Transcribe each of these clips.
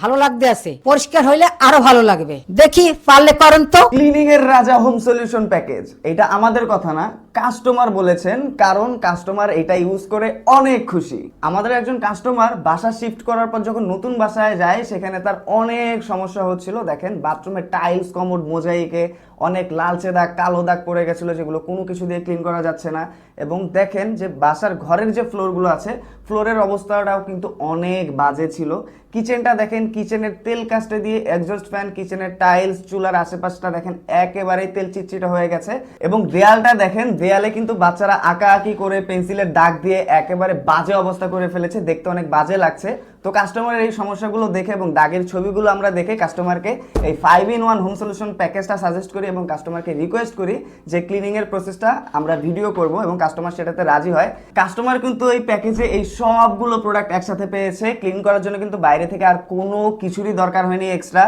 ভালো লাগতে আছে। পরিষ্কার হইলে আরও ভালো লাগবে। দেখি, পারলে করেন তো। ক্লিনিং এর রাজা হোম সলিউশন প্যাকেজ এটা আমাদের কথা না কাস্টমার বলেছেন, কারণ কাস্টমার এটা ইউজ করে অনেক খুশি। আমাদের একজন কাস্টমার বাসা শিফট করার পর যখন নতুন বাসায় যায়, সেখানে তার অনেক সমস্যা হচ্ছিল। দেখেন বাথরুমের টাইলস কমোড মোজাইকে অনেক লালচে দাগ, কালো দাগ পড়ে গেছিল, যেগুলো কোনো কিছু দিয়ে ক্লিন করা যাচ্ছে না। এবং দেখেন যে বাসার ঘরের যে ফ্লোরগুলো আছে ফ্লোরের অবস্থাটাও কিন্তু অনেক বাজে ছিল। কিচেনটা দেখেন কিচেনের তেল কাস্টে দিয়ে এক্সস্ট ফ্যান কিচেনের টাইলস চুলার আশেপাশটা দেখেন একেবারেই তেল চিটচিটা হয়ে গেছে এবং দেয়ালটা দেখেন, দেয়ালে কিন্তু বাচ্চারা আঁকা আঁকি করে পেন্সিলের দাগ দিয়ে একেবারে বাজে অবস্থা করে ফেলেছে, দেখতে অনেক বাজে লাগছে। তো কাস্টমারের এই সমস্যাগুলো দেখে এবং দাগের ছবিগুলো আমরা দেখে কাস্টমারকে এই five in one home solution প্যাকেজটা সাজেস্ট করি এবং কাস্টমারকে রিকোয়েস্ট করি যে ক্লিনিং এর প্রসেসটা আমরা ভিডিও করব এবং কাস্টমার সেটাতে রাজি হয়। কাস্টমার কিন্তু এই প্যাকেজে এই সবগুলো প্রোডাক্ট একসাথে পেয়েছে। ক্লিন করার জন্য কিন্তু বাইরে থেকে আর কোনো কিছুরই দরকার হয়নি এক্সট্রা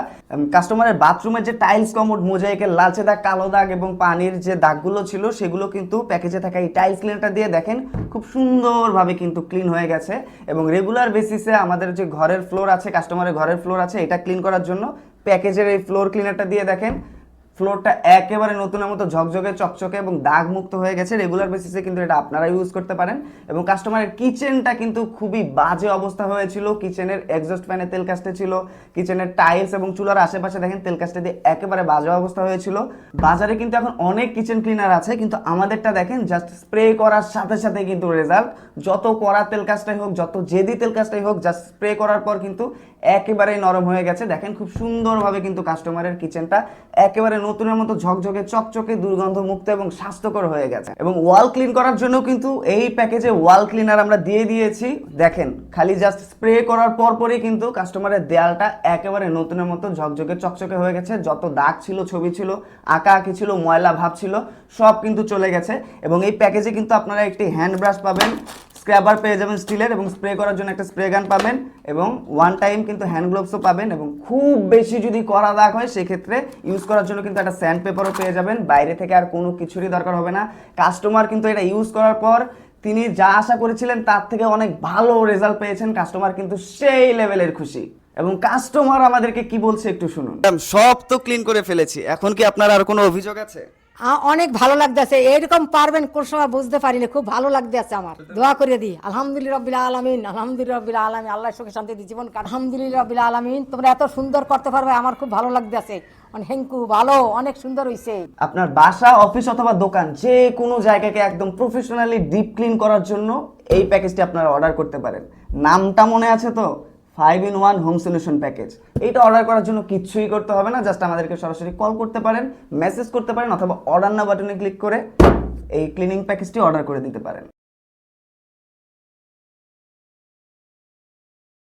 কাস্টমারের বাথরুমের যে টাইলস কমোড মোজাইকের লালচে দাগ, কালো দাগ এবং পানির যে দাগগুলো ছিল, সেগুলো কিন্তু প্যাকেজে থাকা এই টাইলস ক্লিনারটা দিয়ে দেখেন, খুব সুন্দরভাবে কিন্তু ক্লিন হয়ে গেছে এবং রেগুলার বেসিসে আমাদের যে ঘরের ফ্লোর আছে কাস্টমারের ঘরের ফ্লোর আছে, এটা ক্লিন করার জন্য প্যাকেজের এই ফ্লোর ক্লিনারটা দিয়ে দেখেন। ফ্লোরটা একেবারে নতুনের মতো ঝকঝকে, চকচকে এবং দাগ মুক্ত হয়ে গেছে রেগুলার বেসিসে কিন্তু এটা আপনারা ইউজ করতে পারেন। এবং কাস্টমারের কিচেনটা কিন্তু খুবই বাজে অবস্থা হয়েছিল। কিচেনের এক্সস্ট ফ্যানে তেল কাস্টে ছিল। কিচেনের টাইলস এবং চুলার আশেপাশে দেখেন তেল কাস্টে দিয়ে একেবারে বাজে অবস্থা হয়েছিল। বাজারে কিন্তু এখন অনেক কিচেন ক্লিনার আছে, কিন্তু আমাদেরটা দেখেন জাস্ট স্প্রে করার সাথে সাথে কিন্তু রেজাল্ট যত কড়া তেল কাজটাই হোক, যত জেদি তেল কাজটাই হোক জাস্ট স্প্রে করার পর কিন্তু একেবারেই নরম হয়ে গেছে। দেখেন খুব সুন্দরভাবে কিন্তু কাস্টমারের কিচেনটা একেবারে নতুনের মতো ঝকঝকে, চকচকে দুর্গন্ধ মুক্ত এবং স্বাস্থ্যকর হয়ে গেছে। এবং ওয়াল ক্লিন করার জন্য কিন্তু এই প্যাকেজে ওয়াল ক্লিনার আমরা দিয়ে দিয়েছি। দেখেন, খালি জাস্ট স্প্রে করার পর পরই কিন্তু কাস্টমারের দেয়ালটা একেবারে নতুনের মতো ঝকঝকে, চকচকে হয়ে গেছে। যত দাগ ছিল, ছবি ছিল, আঁকা আঁকি ছিল, ময়লা ভাব ছিল, সব কিন্তু চলে গেছে। এবং এই প্যাকেজে কিন্তু আপনারা একটি হ্যান্ড ব্রাশ পাবেন। স্ক্র্যাবার পেয়ে যাবেন স্টিলের এবং স্প্রে করার জন্য একটা স্প্রে গান পাবেন এবং ওয়ান টাইম কিন্তু হ্যান্ড গ্লোভসও পাবেন এবং খুব বেশি যদি করা দাগ হয়, সেক্ষেত্রে ইউজ করার জন্য কিন্তু একটা স্যান্ড পেপারও পেয়ে যাবেন। বাইরে থেকে আর কোনো কিছুরই দরকার হবে না। কাস্টমার কিন্তু এটা ইউজ করার পর তিনি যা আশা করেছিলেন, তার থেকে অনেক ভালো রেজাল্ট পেয়েছেন। কাস্টমার কিন্তু সেই লেভেলের খুশি। এবং কাস্টমার আমাদেরকে কি বলছে একটু শুনুন। সব তো ক্লিন করে ফেলেছি। এখন কি আপনার আর কোনো অভিযোগ আছে? অনেক ভালো লাগতেছে। এরকম পারবেন, কোন সময় বুঝতে পারি পারিনি, খুব ভালো লাগতেছে আমার। দোয়া করে দিই। আলহামদুলিল্লাহ রবিল আলমিন, আলহামদুলিল্লাহ রবিল আলমিন। আল্লাহ সুখে শান্তি দিয়ে জীবন আলহামদুলিল্লাহ রবিল আলমিন। তোমরা এত সুন্দর করতে পারবে, আমার খুব ভালো লাগতেছে। হেঙ্কু, ভালো, অনেক সুন্দর হইছে। আপনার বাসা, অফিস অথবা দোকান, যে কোনো জায়গাকে একদম প্রফেশনালি ডিপ ক্লিন করার জন্য এই প্যাকেজটি আপনারা অর্ডার করতে পারেন। নামটা মনে আছে তো? Five in one home solution package. এইটা অর্ডার করার জন্য কিচ্ছুই করতে হবে না, জাস্ট আমাদেরকে সরাসরি কল করতে পারেন মেসেজ করতে পারেন, অথবা অর্ডার না বাটনে ক্লিক করে এই ক্লিনিং প্যাকেজটি অর্ডার করে দিতে পারেন।